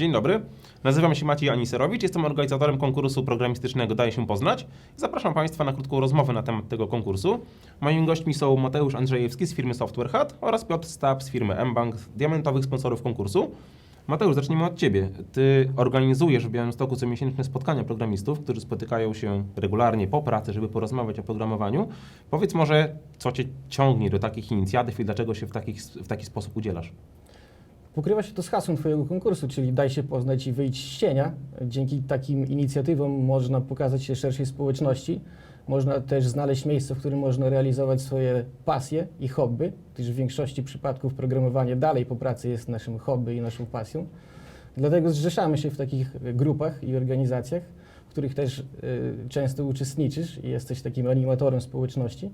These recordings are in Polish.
Dzień dobry, nazywam się Maciej Aniserowicz, jestem organizatorem konkursu programistycznego Daje się poznać. Zapraszam Państwa na krótką rozmowę na temat tego konkursu. Moimi gośćmi są Mateusz Andrzejewski z firmy Software Hut oraz Piotr Stab z firmy mBank, diamentowych sponsorów konkursu. Mateusz, zacznijmy od Ciebie. Ty organizujesz w Białymstoku comiesięczne spotkania programistów, którzy spotykają się regularnie po pracy, żeby porozmawiać o programowaniu. Powiedz może, co Cię ciągnie do takich inicjatyw i dlaczego się w, takich, w taki sposób udzielasz? Pokrywa się to z hasłem Twojego konkursu, czyli daj się poznać i wyjść z cienia. Dzięki takim inicjatywom można pokazać się szerszej społeczności. Można też znaleźć miejsce, w którym można realizować swoje pasje i hobby, gdyż w większości przypadków programowanie dalej po pracy jest naszym hobby i naszą pasją. Dlatego zrzeszamy się w takich grupach i organizacjach, w których też y, często uczestniczysz i jesteś takim animatorem społeczności.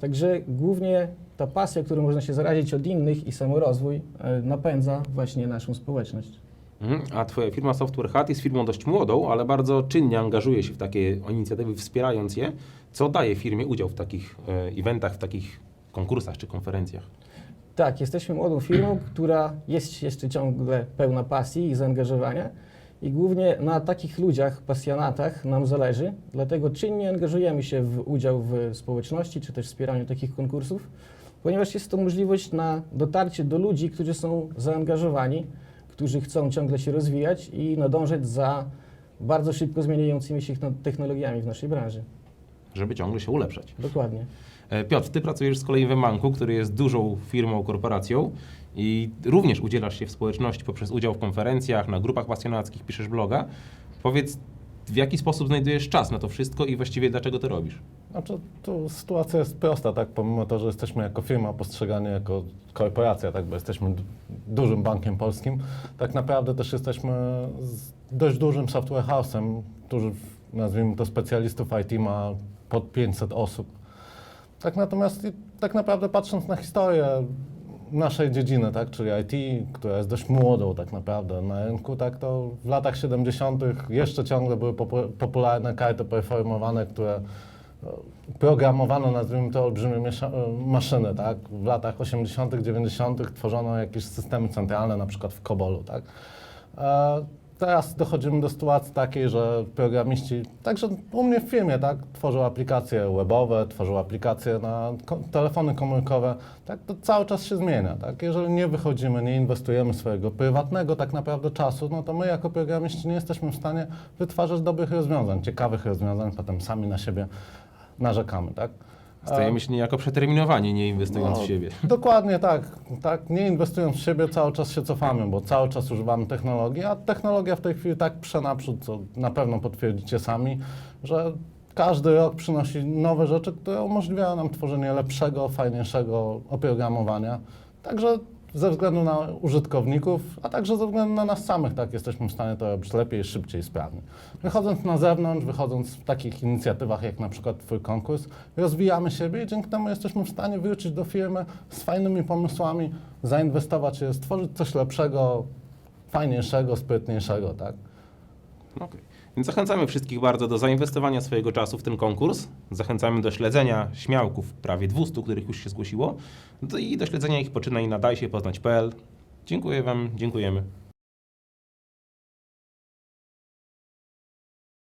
Także głównie ta pasja, którą można się zarazić od innych i samorozwój e, napędza właśnie naszą społeczność. Mhm. A Twoja firma Software Hut jest firmą dość młodą, ale bardzo czynnie angażuje się w takie inicjatywy, wspierając je, co daje firmie udział w takich e, eventach, w takich konkursach czy konferencjach. Tak, jesteśmy młodą firmą, która jest jeszcze ciągle pełna pasji i zaangażowania i głównie na takich ludziach, pasjonatach nam zależy, dlatego czynnie angażujemy się w udział w społeczności czy też wspieraniu takich konkursów, ponieważ jest to możliwość na dotarcie do ludzi, którzy są zaangażowani, którzy chcą ciągle się rozwijać i nadążać za bardzo szybko zmieniającymi się technologiami w naszej branży. Żeby ciągle się ulepszać. Dokładnie. E, Piotr, ty pracujesz z kolei w banku, który jest dużą firmą, korporacją i również udzielasz się w społeczności poprzez udział w konferencjach, na grupach pasjonackich, piszesz bloga. Powiedz, w jaki sposób znajdujesz czas na to wszystko i właściwie dlaczego to robisz? Znaczy, tu sytuacja jest prosta, tak? Pomimo to, że jesteśmy jako firma postrzegani jako korporacja, tak? Bo jesteśmy du- dużym bankiem polskim, tak naprawdę też jesteśmy z dość dużym software house'em, który, nazwijmy to specjalistów IT ma pod 500 osób. Tak natomiast tak naprawdę patrząc na historię naszej dziedziny, tak, czyli IT, która jest dość młodą tak naprawdę na rynku, tak, to w latach 70. jeszcze ciągle były popu- popularne karty preformowane, które e, programowano, nazwijmy to, olbrzymie e, maszyny, tak? W latach 80., 90. tworzono jakieś systemy centralne, na przykład w COBOLu, tak? E, Teraz dochodzimy do sytuacji takiej, że programiści, także u mnie w firmie, tak, tworzą aplikacje webowe, tworzą aplikacje na ko- telefony komórkowe, tak, to cały czas się zmienia, tak. Jeżeli nie wychodzimy, nie inwestujemy swojego prywatnego tak naprawdę czasu, no to my jako programiści nie jesteśmy w stanie wytwarzać dobrych rozwiązań, ciekawych rozwiązań, potem sami na siebie narzekamy, tak. Stajemy się niejako przeterminowani, nie inwestując No, w siebie. Dokładnie tak, tak. Nie inwestując w siebie, cały czas się cofamy, bo cały czas używamy technologii, a technologia w tej chwili tak prze naprzód, co na pewno potwierdzicie sami, że każdy rok przynosi nowe rzeczy, które umożliwiają nam tworzenie lepszego, fajniejszego oprogramowania. Także ze względu na użytkowników, a także ze względu na nas samych, tak, jesteśmy w stanie to robić lepiej, szybciej, sprawniej. Wychodząc na zewnątrz, wychodząc w takich inicjatywach jak na przykład Twój konkurs, rozwijamy siebie i dzięki temu jesteśmy w stanie wrócić do firmy z fajnymi pomysłami, zainwestować się, stworzyć coś lepszego, fajniejszego, sprytniejszego, tak? Okej. Więc zachęcamy wszystkich bardzo do zainwestowania swojego czasu w ten konkurs. Zachęcamy do śledzenia śmiałków, prawie 200, których już się zgłosiło, i do śledzenia ich poczynań na dajsiepoznać.pl. Dziękuję Wam, dziękujemy.